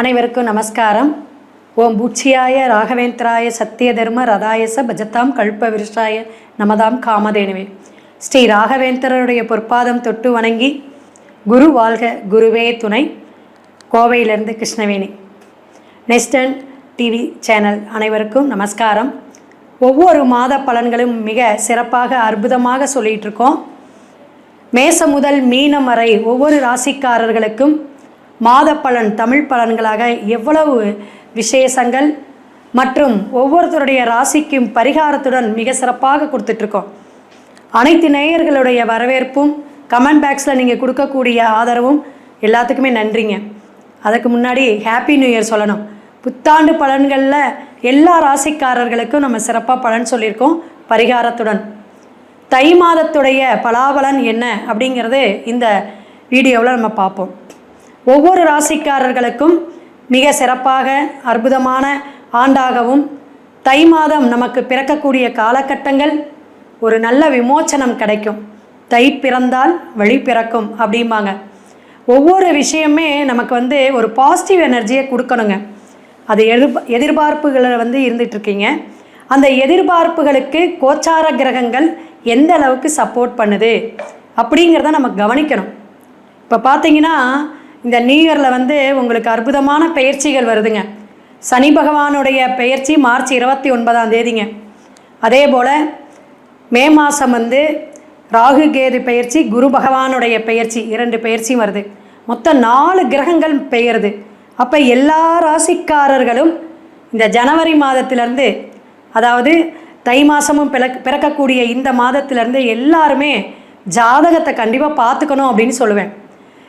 அனைவருக்கும் நமஸ்காரம். ஓம் பூச்சியாய ராகவேந்திராய சத்திய தர்ம ரதாயச பஜதாம் கல்ப விருஷாய நமதாம் காமதேனுவே. ஸ்ரீ ராகவேந்திரருடைய பொற்பாதம் தொட்டு வணங்கி குரு வாழ்க குருவே துணை கோவையிலிருந்து கிருஷ்ணவேணி. நெஸ்டன் டிவி சேனல் அனைவருக்கும் நமஸ்காரம். ஒவ்வொரு மாத பலன்களும் மிக சிறப்பாக அற்புதமாக சொல்லிகிட்டு இருக்கோம். மேச முதல் மீனம் வரை ஒவ்வொரு ராசிக்காரர்களுக்கும் மாத பலன் தமிழ் பலன்களாக எவ்வளவு விசேஷங்கள் மற்றும் ஒவ்வொருத்தருடைய ராசிக்கும் பரிகாரத்துடன் மிக சிறப்பாக கொடுத்துட்ருக்கோம். அனைத்து நேயர்களுடைய வரவேற்பும் கமெண்ட் பாக்ஸில் நீங்கள் கொடுக்கக்கூடிய ஆதரவும் எல்லாத்துக்குமே நன்றிங்க. அதுக்கு முன்னாடி ஹாப்பி நியூ இயர் சொல்லணும். புத்தாண்டு பலன்களில் எல்லா ராசிக்காரர்களுக்கும் நம்ம சிறப்பாக பலன் சொல்லியிருக்கோம் பரிகாரத்துடன். தை மாதத்துடைய பலாபலன் என்ன அப்படிங்கிறது இந்த வீடியோவில் நம்ம பார்ப்போம். ஒவ்வொரு ராசிக்காரர்களுக்கும் மிக சிறப்பாக அற்புதமான ஆண்டாகவும் தை மாதம் நமக்கு பிறக்கக்கூடிய காலகட்டங்கள் ஒரு நல்ல விமோச்சனம் கிடைக்கும். தை பிறந்தால் வழி பிறக்கும் அப்படிம்பாங்க. ஒவ்வொரு விஷயமே நமக்கு வந்து ஒரு பாசிட்டிவ் எனர்ஜியை கொடுக்கணுங்க. அது எதிர்ப எதிர்பார்ப்புகளில் வந்து இருந்துகிட்ருக்கீங்க அந்த எதிர்பார்ப்புகளுக்கு கோச்சார கிரகங்கள் எந்த அளவுக்கு சப்போர்ட் பண்ணுது அப்படிங்கிறத நம்ம கவனிக்கணும். இப்போ பார்த்தீங்கன்னா இந்த நியூ இயரில் வந்து உங்களுக்கு அற்புதமான பயிற்சிகள் வருதுங்க. சனி பகவானுடைய பெயர்ச்சி மார்ச் இருபத்தி ஒன்பதாம் தேதிங்க. அதே போல் மே மாதம் வந்து ராகு கேது பெயர்ச்சி குரு பகவானுடைய பெயர்ச்சி இரண்டு பெயர்ச்சியும் வருது. மொத்தம் நாலு கிரகங்கள் பெயருது. அப்போ எல்லா ராசிக்காரர்களும் இந்த ஜனவரி மாதத்திலேருந்து அதாவது தை மாதமும் பிறக் பிறக்கக்கூடிய இந்த மாதத்திலேருந்து எல்லாருமே ஜாதகத்தை கண்டிப்பாக பார்த்துக்கணும் அப்படின்னு சொல்லுவேன்.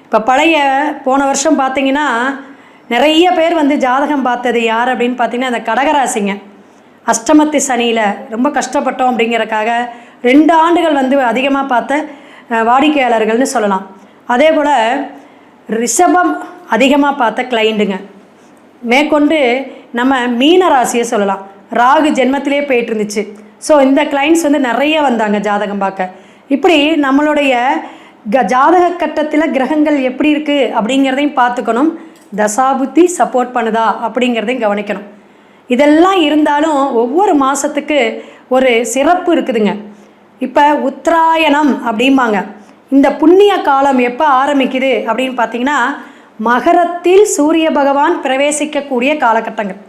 இப்போ பழைய போன வருஷம் பார்த்தீங்கன்னா நிறைய பேர் வந்து ஜாதகம் பார்த்தது யார் அப்படின்னு பார்த்தீங்கன்னா அந்த கடகராசிங்க. அஷ்டமத்து சனியில் ரொம்ப கஷ்டப்பட்டோம் அப்படிங்கிறக்காக ரெண்டு ஆண்டுகள் வந்து அதிகமாக பார்த்த வாடிக்கையாளர்கள்னு சொல்லலாம். அதே போல் ரிஷபம் அதிகமாக பார்த்த கிளைண்டுங்க மேற்கொண்டு நம்ம மீன ராசியை சொல்லலாம். ராகு ஜென்மத்திலே போயிட்டு இருந்துச்சு. ஸோ இந்த கிளைண்ட்ஸ் வந்து நிறைய வந்தாங்க ஜாதகம் பார்க்க. இப்படி நம்மளுடைய க ஜாதக கட்டத்தில் கிரகங்கள் எப்படி இருக்குது அப்படிங்கிறதையும் பார்த்துக்கணும். தசாபுத்தி சப்போர்ட் பண்ணுதா அப்படிங்கிறதையும் கவனிக்கணும். இதெல்லாம் இருந்தாலும் ஒவ்வொரு மாதத்துக்கு ஒரு சிறப்பு இருக்குதுங்க. இப்போ உத்தராயணம் அப்படிம்பாங்க. இந்த புண்ணிய காலம் எப்போ ஆரம்பிக்குது அப்படின்னு பார்த்தீங்கன்னா மகரத்தில் சூரிய பகவான் பிரவேசிக்கக்கூடிய காலகட்டங்கள்.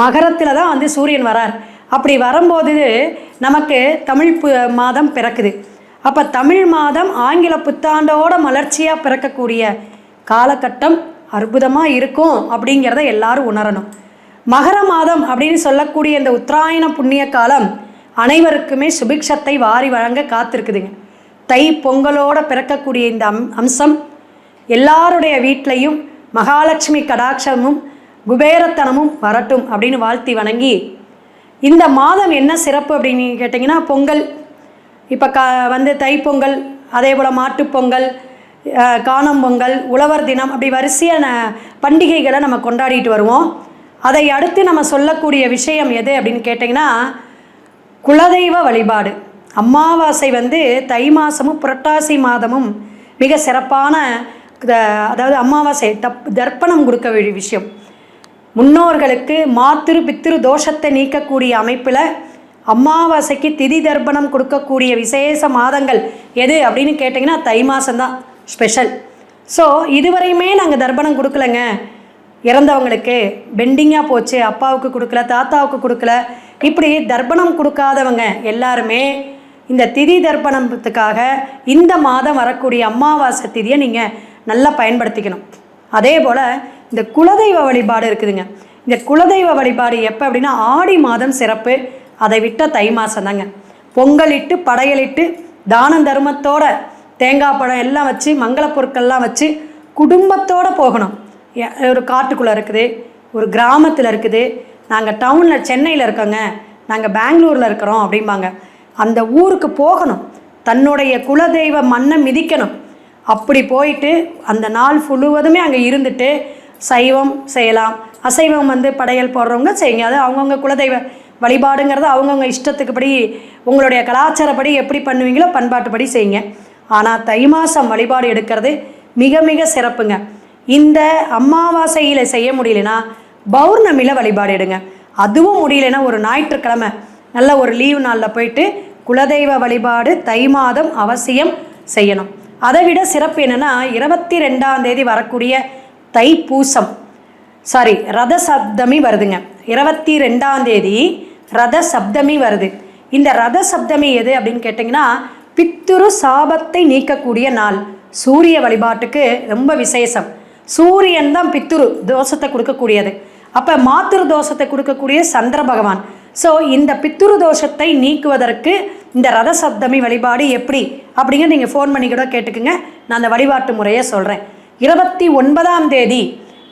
மகரத்தில் தான் வந்து சூரியன் வரார். அப்படி வரும்போது நமக்கு தமிழ் பு மாதம் பிறக்குது. அப்போ தமிழ் மாதம் ஆங்கில புத்தாண்டோட மலர்ச்சியாக பிறக்கக்கூடிய காலகட்டம் அற்புதமாக இருக்கும் அப்படிங்கிறத எல்லாரும் உணரணும். மகர மாதம் அப்படின்னு சொல்லக்கூடிய இந்த உத்தராயண புண்ணிய காலம் அனைவருக்குமே சுபிக்ஷத்தை வாரி வழங்க காத்திருக்குதுங்க. தை பொங்கலோட பிறக்கக்கூடிய இந்த அம் அம்சம் எல்லாருடைய வீட்லையும் மகாலட்சுமி கடாட்சமும் குபேரத்தனமும் வரட்டும் அப்படின்னு வாழ்த்தி வணங்கி இந்த மாதம் என்ன சிறப்பு அப்படின்னு கேட்டிங்கன்னா பொங்கல். இப்போ க வந்து தைப்பொங்கல் அதே போல் மாட்டுப்பொங்கல் அஹ், காணும் பொங்கல் உழவர் தினம் அப்படி வரிசையான பண்டிகைகளை நம்ம கொண்டாடிட்டு வருவோம். அதை அடுத்து நம்ம சொல்லக்கூடிய விஷயம் எது அப்படின்னு கேட்டிங்கன்னா குலதெய்வ வழிபாடு. அமாவாசை வந்து தை மாதமும் புரட்டாசி மாதமும் மிக சிறப்பான அதாவது அமாவாசை தப் தர்ப்பணம் கொடுக்க வேண்டிய விஷயம். முன்னோர்களுக்கு மாத்திரு பித்திரு தோஷத்தை நீக்கக்கூடிய அமைப்பில் அமாவாசைக்கு திதி தர்ப்பணம் கொடுக்கக்கூடிய விசேஷ மாதங்கள் எது அப்படின்னு கேட்டிங்கன்னா தை மாதம்தான் ஸ்பெஷல் ஸோ இதுவரையுமே நாங்கள் தர்ப்பணம் கொடுக்கலங்க. இறந்தவங்களுக்கு பெண்டிங்காக போச்சு அப்பாவுக்கு கொடுக்கல தாத்தாவுக்கு கொடுக்கல. இப்படி தர்ப்பணம் கொடுக்காதவங்க எல்லாருமே இந்த திதி தர்ப்பணத்துக்காக இந்த மாதம் வரக்கூடிய அமாவாசை திதியை நீங்கள் நல்லா பயன்படுத்திக்கணும். அதே போல் இந்த குலதெய்வ வழிபாடு இருக்குதுங்க. இந்த குலதெய்வ வழிபாடு எப்போ அப்படின்னா ஆடி மாதம் சிறப்பு. அதை விட்ட தை மாதம் தாங்க பொங்கலிட்டு படையலிட்டு தானம் தர்மத்தோட தேங்காய் பழம் எல்லாம் வச்சு மங்கள பொருட்கள்லாம் வச்சு குடும்பத்தோடு போகணும். ஒரு காட்டுக்குள்ளே இருக்குது ஒரு கிராமத்தில் இருக்குது. நாங்கள் டவுனில் சென்னையில் இருக்கோங்க. நாங்கள் பெங்களூரில் இருக்கிறோம் அப்படிம்பாங்க. அந்த ஊருக்கு போகணும். தன்னுடைய குலதெய்வ மண்ணை மிதிக்கணும். அப்படி போயிட்டு அந்த நாள் முழுவதுமே அங்கே இருந்துட்டு சைவம் செய்யலாம். அசைவம் வந்து படையல் போடுறவங்க செய்யுங்க. அது அவங்கவுங்க குலதெய்வ வழிபாடுங்கிறது அவங்கவுங்க இஷ்டத்துக்குப்படி உங்களுடைய கலாச்சாரப்படி எப்படி பண்ணுவீங்களோ பண்பாட்டுப்படி செய்யுங்க. ஆனால் தை மாதம் வழிபாடு எடுக்கிறது மிக மிக சிறப்புங்க. இந்த அமாவாசையில் செய்ய முடியலனா பௌர்ணமியில் வழிபாடு எடுங்க. அதுவும் முடியலைன்னா ஒரு ஞாயிற்றுக்கிழமை நல்ல ஒரு லீவு நாளில் போயிட்டு குலதெய்வ வழிபாடு தை மாதம் அவசியம் செய்யணும். அதை விட சிறப்பு என்னென்னா இருபத்தி ரெண்டாம் தேதி வரக்கூடிய தைப்பூசம். சாரி ரத சப்தமி வருதுங்க. இருபத்தி ரெண்டாம் தேதி ரத சப்தமி வருது. இந்த ரத சப்தமி எது அப்படின்னு கேட்டிங்கன்னா பித்துரு சாபத்தை நீக்கக்கூடிய நாள். சூரிய வழிபாட்டுக்கு ரொம்ப விசேஷம். சூரியன் தான் பித்துரு தோஷத்தை கொடுக்கக்கூடியது. அப்போ மாத்திரு தோஷத்தை கொடுக்கக்கூடிய சந்திர பகவான். ஸோ இந்த பித்துரு தோஷத்தை நீக்குவதற்கு இந்த ரத சப்தமி வழிபாடு எப்படி? அப்படிங்கிற நீங்கள் ஃபோன் பண்ணி கூட கேட்டுக்குங்க. நான் அந்த வழிபாட்டு முறையை சொல்கிறேன் இருபத்தி ஒன்பதாம் தேதி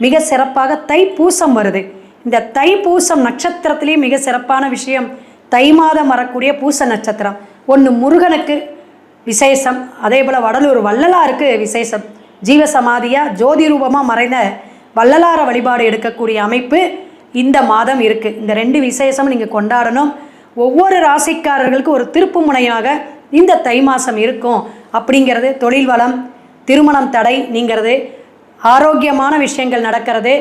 மிக சிறப்பாக தைப்பூசம் வருது. இந்த தைப்பூசம் நட்சத்திரத்திலேயே மிக சிறப்பான விஷயம் தை மாதம் வரக்கூடிய பூச நட்சத்திரம். ஒன்று முருகனுக்கு விசேஷம். அதே போல் வடலூர் வள்ளலாருக்கு விசேஷம். ஜீவசமாதியாக ஜோதி ரூபமாக மறைந்த வள்ளலார வழிபாடு எடுக்கக்கூடிய அமைப்பு இந்த மாதம் இருக்குது இந்த ரெண்டு விசேஷம் நீங்கள் கொண்டாடணும். ஒவ்வொரு ராசிக்காரர்களுக்கும் ஒரு திருப்பு முனையாக இந்த தை மாதம் இருக்கும். அப்படிங்கிறது தொழில் வளம் திருமணம் தடை நீங்கிறது. ஆரோக்கியமான விஷயங்கள் நடக்கிறது.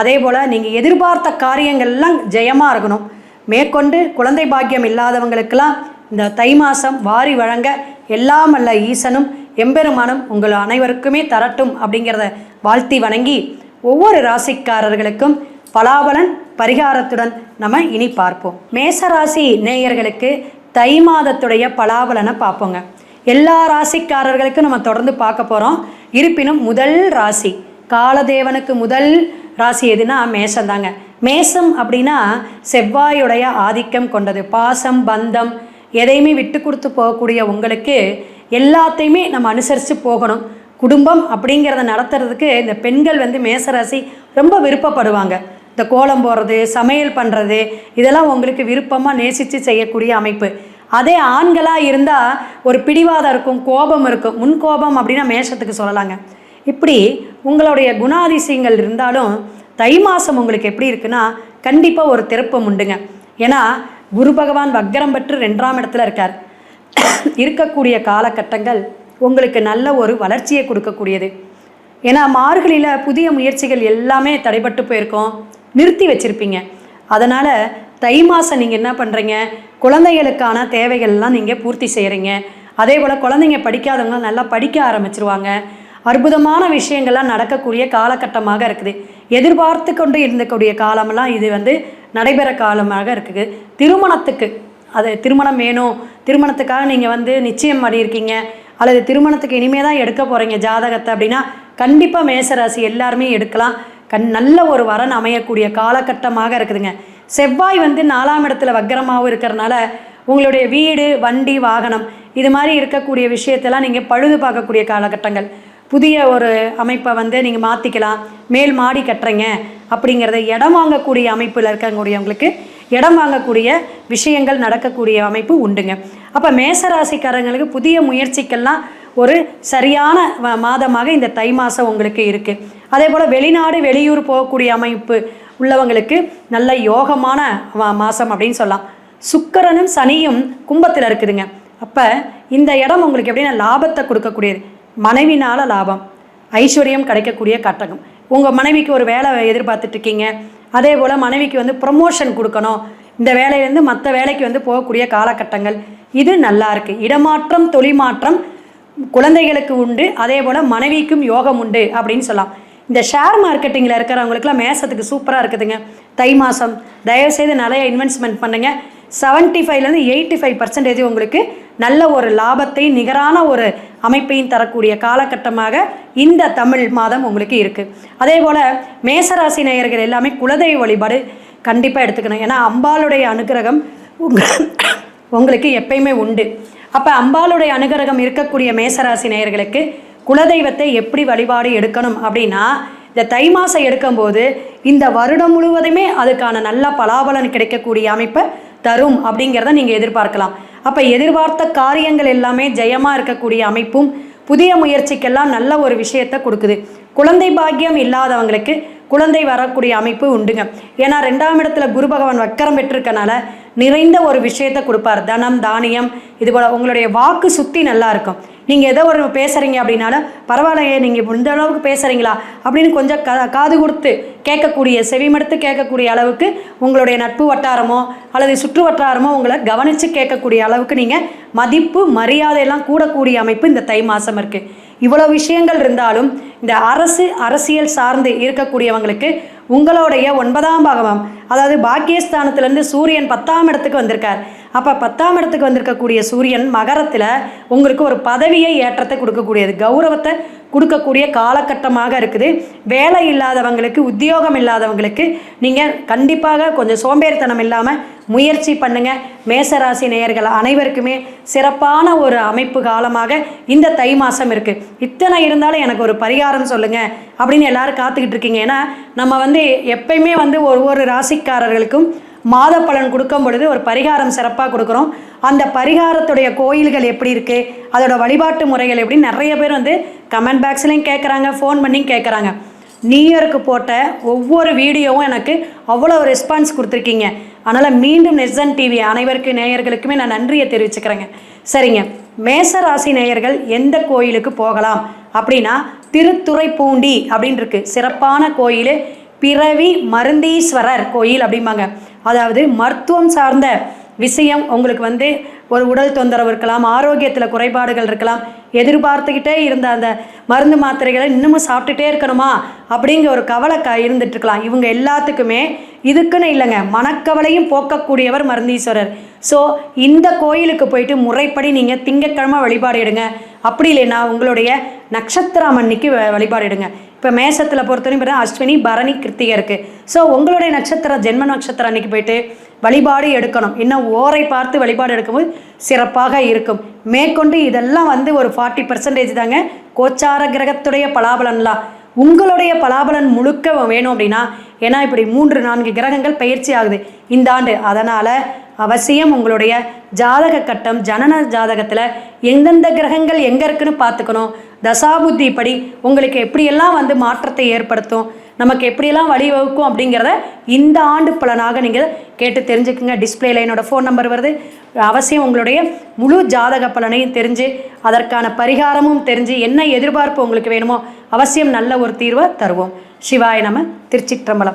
அதே போல் நீங்கள் எதிர்பார்த்த காரியங்கள்லாம் ஜெயமாக இருக்கணும். மேற்கொண்டு குழந்தை பாக்கியம் இல்லாதவங்களுக்கெல்லாம் இந்த தை மாதம் வாரி வழங்க எல்லாம் அல்ல ஈசனும் எம்பெருமானும் உங்கள் அனைவருக்குமே தரட்டும் அப்படிங்கிறத வாழ்த்தி வணங்கி ஒவ்வொரு ராசிக்காரர்களுக்கும் பலாபலன் பரிகாரத்துடன் நம்ம இனி பார்ப்போம். மேசராசி நேயர்களுக்கு தை மாதத்துடைய பலாபலனை பார்ப்போங்க. எல்லா ராசிக்காரர்களுக்கும் நம்ம தொடர்ந்து பார்க்க போகிறோம் இருப்பினும் முதல் ராசி. காலதேவனுக்கு முதல் ராசி எதுனா மேஷம் தாங்க மேசம் அப்படின்னா செவ்வாயுடைய ஆதிக்கம் கொண்டது. பாசம் பந்தம் எதையுமே விட்டு கொடுத்து போகக்கூடிய உங்களுக்கு எல்லாத்தையுமே நம்ம அனுசரித்து போகணும். குடும்பம் அப்படிங்கிறத நடத்துறதுக்கு இந்த பெண்கள் வந்து மேசராசி ரொம்ப விருப்பப்படுவாங்க. இந்த கோலம் போடுறது சமையல் பண்ணுறது இதெல்லாம் உங்களுக்கு விருப்பமாக நேசித்து செய்யக்கூடிய அமைப்பு. அதே ஆண்களாக இருந்தால் ஒரு பிடிவாதம் இருக்கும் கோபம் இருக்கும். முன் கோபம் அப்படின்னா மேஷத்துக்கு சொல்லலாங்க. இப்படி உங்களுடைய குணாதிசயங்கள் இருந்தாலும் தை மாதம் உங்களுக்கு எப்படி இருக்குன்னா கண்டிப்பாக ஒரு திருப்பம் உண்டுங்க. ஏன்னா குரு பகவான் வக்கரம் பெற்று ரெண்டாம் இடத்துல இருக்கார். இருக்கக்கூடிய காலகட்டங்கள் உங்களுக்கு நல்ல ஒரு வளர்ச்சியை கொடுக்கக்கூடியது. ஏன்னா மார்கழியில் புதிய முயற்சிகள் எல்லாமே தடைபட்டு போயிருக்கோம். நிறுத்தி வச்சுருப்பீங்க. அதனால் தை மாதம் நீங்கள் என்ன பண்ணுறீங்க குழந்தைகளுக்கான தேவைகள்லாம் நீங்கள் பூர்த்தி செய்கிறீங்க அதே போல் குழந்தைங்க படிக்காதவங்க நல்லா படிக்க ஆரம்பிச்சிருவாங்க. அற்புதமான விஷயங்கள்லாம் நடக்கக்கூடிய காலகட்டமாக இருக்குது. எதிர்பார்த்து கொண்டு இருந்தக்கூடிய காலமெல்லாம் இது வந்து நடைபெற காலமாக இருக்குது. திருமணத்துக்கு அது திருமணம் வேணும். திருமணத்துக்காக நீங்கள் வந்து நிச்சயம் பண்ணியிருக்கீங்க. அல்லது திருமணத்துக்கு இனிமே தான் எடுக்க போகிறீங்க ஜாதகத்தை அப்படின்னா கண்டிப்பாக மேசராசி எல்லாருமே எடுக்கலாம். கண் நல்ல ஒரு வரன் அமையக்கூடிய காலகட்டமாக இருக்குதுங்க. செவ்வாய் வந்து நாலாம் இடத்துல வக்கரமாகவும் இருக்கிறனால உங்களுடைய வீடு வண்டி வாகனம் இது மாதிரி இருக்கக்கூடிய விஷயத்தெல்லாம் நீங்கள் பழுது பார்க்கக்கூடிய காலகட்டங்கள். புதிய ஒரு அமைப்பை வந்து நீங்கள் மாற்றிக்கலாம் மேல் மாடி கட்டுறீங்க அப்படிங்கிறத இடம் வாங்கக்கூடிய அமைப்பில் இருக்கக்கூடியவங்களுக்கு இடம் வாங்கக்கூடிய விஷயங்கள் நடக்கக்கூடிய அமைப்பு உண்டுங்க. அப்போ மேசராசிக்காரங்களுக்கு புதிய முயற்சிக்கெல்லாம் ஒரு சரியான மாதமாக இந்த தை மாதம் உங்களுக்கு இருக்குது அதே போல் வெளிநாடு வெளியூர் போகக்கூடிய அமைப்பு உள்ளவங்களுக்கு நல்ல யோகமான மாதம் அப்படின்னு சொல்லலாம். சுக்கரனும் சனியும் கும்பத்தில் இருக்குதுங்க. அப்போ இந்த இடம் உங்களுக்கு எப்படின்னா லாபத்தை கொடுக்கக்கூடியது. மனைவினால் லாபம். ஐஸ்வர்யம் கிடைக்கக்கூடிய கட்டகம். உங்கள் மனைவிக்கு ஒரு வேலை எதிர்பார்த்துட்டு இருக்கீங்க. அதே போல் மனைவிக்கு வந்து ப்ரொமோஷன் கொடுக்கணும். இந்த வேலையிலேருந்து மற்ற வேலைக்கு வந்து போகக்கூடிய காலகட்டங்கள். இது நல்லா இருக்குது இடமாற்றம் தொழில் மாற்றம் குழந்தைகளுக்கு உண்டு. அதே போல் மனைவிக்கும் யோகம் உண்டு அப்படின்னு சொல்லலாம். இந்த ஷேர் மார்க்கெட்டிங்கில் இருக்கிறவங்களுக்குலாம் மேசத்துக்கு சூப்பராக இருக்குதுங்க. தை மாதம் தயவுசெய்து நிறைய இன்வெஸ்ட்மெண்ட் பண்ணுங்க. செவன்ட்டி ஃபைவ்லேருந்து எயிட்டி ஃபைவ் பர்சன்டேஜ் உங்களுக்கு நல்ல ஒரு லாபத்தை நிகரான ஒரு அமைப்பையும் தரக்கூடிய காலகட்டமாக இந்த தமிழ் மாதம் உங்களுக்கு இருக்குது அதே போல் மேசராசி நேயர்கள் எல்லாமே குலதெய்வ வழிபாடு கண்டிப்பாக எடுத்துக்கணும். ஏன்னா அம்பாளுடைய அனுகிரகம் உங்களுக்கு எப்பயுமே உண்டு. அப்போ அம்பாளுடைய அனுகிரகம் இருக்கக்கூடிய மேசராசி நேயர்களுக்கு குலதெய்வத்தை எப்படி வழிபாடு எடுக்கணும் அப்படின்னா இந்த தை மாதம் எடுக்கும்போது இந்த வருடம் முழுவதுமே அதுக்கான நல்ல பலாபலன் கிடைக்கக்கூடிய அமைப்பை தரும் அப்படிங்கிறத நீங்கள் எதிர்பார்க்கலாம். அப்போ எதிர்பார்த்த காரியங்கள் எல்லாமே ஜெயமாக இருக்கக்கூடிய அமைப்பும் புதிய முயற்சிக்கெல்லாம் நல்ல ஒரு விஷயத்தை கொடுக்குது. குழந்தை பாக்கியம் இல்லாதவங்களுக்கு குழந்தை வரக்கூடிய அமைப்பு உண்டுங்க. ஏன்னா ரெண்டாம் இடத்துல குரு பகவான் வக்கரம் பெற்றிருக்கனால நிறைந்த ஒரு விஷயத்தை கொடுப்பார். தனம் தானியம் இது போல் உங்களுடைய வாக்கு சுற்றி நல்லா இருக்கும். நீங்கள் ஏதோ ஒரு பேசுகிறீங்க அப்படின்னாலும் பரவாயில்லையே நீங்கள் இந்த அளவுக்கு பேசுகிறீங்களா அப்படின்னு கொஞ்சம் கா காது கொடுத்து கேட்கக்கூடிய செவிமடுத்து கேட்கக்கூடிய அளவுக்கு உங்களுடைய நட்பு வட்டாரமோ அல்லது சுற்று வட்டாரமோ உங்களை கவனித்து கேட்கக்கூடிய அளவுக்கு நீங்கள் மதிப்பு மரியாதையெல்லாம் கூடக்கூடிய அமைப்பு இந்த தை மாதம் இருக்குது இவ்வளோ விஷயங்கள் இருந்தாலும் இந்த அரசு அரசியல் சார்ந்து இருக்கக்கூடியவங்களுக்கு உங்களுடைய ஒன்பதாம் பாகமம் அதாவது பாக்கியஸ்தானத்திலேருந்து சூரியன் பத்தாம் இடத்துக்கு வந்திருக்கார். அப்போ பத்தாம் இடத்துக்கு வந்திருக்கக்கூடிய சூரியன் மகரத்தில் உங்களுக்கு ஒரு பதவியை ஏற்றத்தை கொடுக்கக்கூடியது. கௌரவத்தை கொடுக்கக்கூடிய காலகட்டமாக இருக்குது. வேலை இல்லாதவங்களுக்கு உத்தியோகம் இல்லாதவங்களுக்கு நீங்கள் கண்டிப்பாக கொஞ்சம் சோம்பேறித்தனம் இல்லாமல் முயற்சி பண்ணுங்கள் மேசராசி நேயர்கள் அனைவருக்குமே சிறப்பான ஒரு அமைப்பு காலமாக இந்த தை மாதம் இருக்குது இத்தனை இருந்தாலும் எனக்கு ஒரு பரிகாரம் சொல்லுங்கள் அப்படின்னு எல்லோரும் காத்துக்கிட்டு இருக்கீங்க. ஏன்னா நம்ம வந்து எப்பயுமே வந்து ஒவ்வொரு ராசிக்காரர்களுக்கும் மாத பலன் கொடுக்கும் பொழுது ஒரு பரிகாரம் சிறப்பாக கொடுக்குறோம். அந்த பரிகாரத்துடைய கோயில்கள் எப்படி இருக்குது அதோட வழிபாட்டு முறைகள் எப்படி? நிறைய பேர் வந்து கமெண்ட் பாக்ஸ்லையும் கேட்குறாங்க ஃபோன் பண்ணியும் கேட்குறாங்க நியூ இயருக்கு போட்ட ஒவ்வொரு வீடியோவும் எனக்கு அவ்வளோ ரெஸ்பான்ஸ் கொடுத்துருக்கீங்க. அதனால் மீண்டும் நெசன் டிவி அனைவருக்கு நேயர்களுக்குமே நான் நன்றியை தெரிவிச்சுக்கிறேங்க. சரிங்க. மேச ராசி நேயர்கள் எந்த கோயிலுக்கு போகலாம்? அப்படின்னா திருத்துறைப்பூண்டி அப்படின்னு இருக்கு சிறப்பான கோயில். பிறவி மருந்தீஸ்வரர் கோயில் அப்படிம்பாங்க. அதாவது மருத்துவம் சார்ந்த விஷயம் உங்களுக்கு வந்து ஒரு உடல் தொந்தரவு இருக்கலாம் ஆரோக்கியத்தில் குறைபாடுகள் இருக்கலாம். எதிர்பார்த்துக்கிட்டே இருந்த அந்த மருந்து மாத்திரைகளை இன்னமும் சாப்பிட்டுட்டே இருக்கணுமா? அப்படிங்கிற ஒரு கவலை க இருந்துட்டுருக்கலாம் இவங்க எல்லாத்துக்குமே இதுக்குன்னு இல்லைங்க. மனக்கவலையும் போக்கக்கூடியவர் மருந்தீஸ்வரர். ஸோ இந்த கோயிலுக்கு போயிட்டு முறைப்படி நீங்கள் திங்கக்கிழமை வழிபாடு எடுங்க. அப்படி இல்லைன்னா உங்களுடைய நட்சத்திரம் அன்னைக்கு வ- வழிபாடு எடுங்க. இப்போ மேசத்தில் பொறுத்தவரையும் பார்த்தா அஸ்வினி பரணி கிருத்திகை இருக்குது ஸோ உங்களுடைய நட்சத்திரம் ஜென்ம நட்சத்திரம் அன்னைக்கு போயிட்டு வழிபாடு எடுக்கணும். இன்னும் ஓரை பார்த்து வழிபாடு எடுக்கும்போது சிறப்பாக இருக்கும். மேற்கொண்டு இதெல்லாம் வந்து ஒரு ஃபார்ட்டி பர்சன்டேஜ் தாங்க கோச்சார கிரகத்துடைய பலாபலன்லாம் உங்களுடைய பலாபலன் முழுக்க வேணும் அப்படின்னா ஏன்னா இப்படி மூன்று நான்கு கிரகங்கள் பயிற்சி ஆகுது. இந்த ஆண்டு அதனால் அவசியம் உங்களுடைய ஜாதக கட்டம் ஜனன ஜாதகத்தில் எந்தெந்த கிரகங்கள் எங்கே இருக்குன்னு பார்த்துக்கணும். தசாபுத்தி படி உங்களுக்கு எப்படியெல்லாம் வந்து மாற்றத்தை ஏற்படுத்தும் நமக்கு எப்படியெல்லாம் வழிவகுக்கும் அப்படிங்கிறத இந்த ஆண்டு பலனாக நீங்கள் கேட்டு தெரிஞ்சுக்குங்க. டிஸ்பிளேல என்னோடய ஃபோன் நம்பர் வருது. அவசியம் உங்களுடைய முழு ஜாதக பலனையும் தெரிஞ்சு அதற்கான பரிகாரமும் தெரிஞ்சு என்ன எதிர்பார்ப்பு உங்களுக்கு வேணுமோ அவசியம் நல்ல ஒரு தீர்வை தருவோம். சிவாய நம்ம திருச்சிற்றம்பலம்.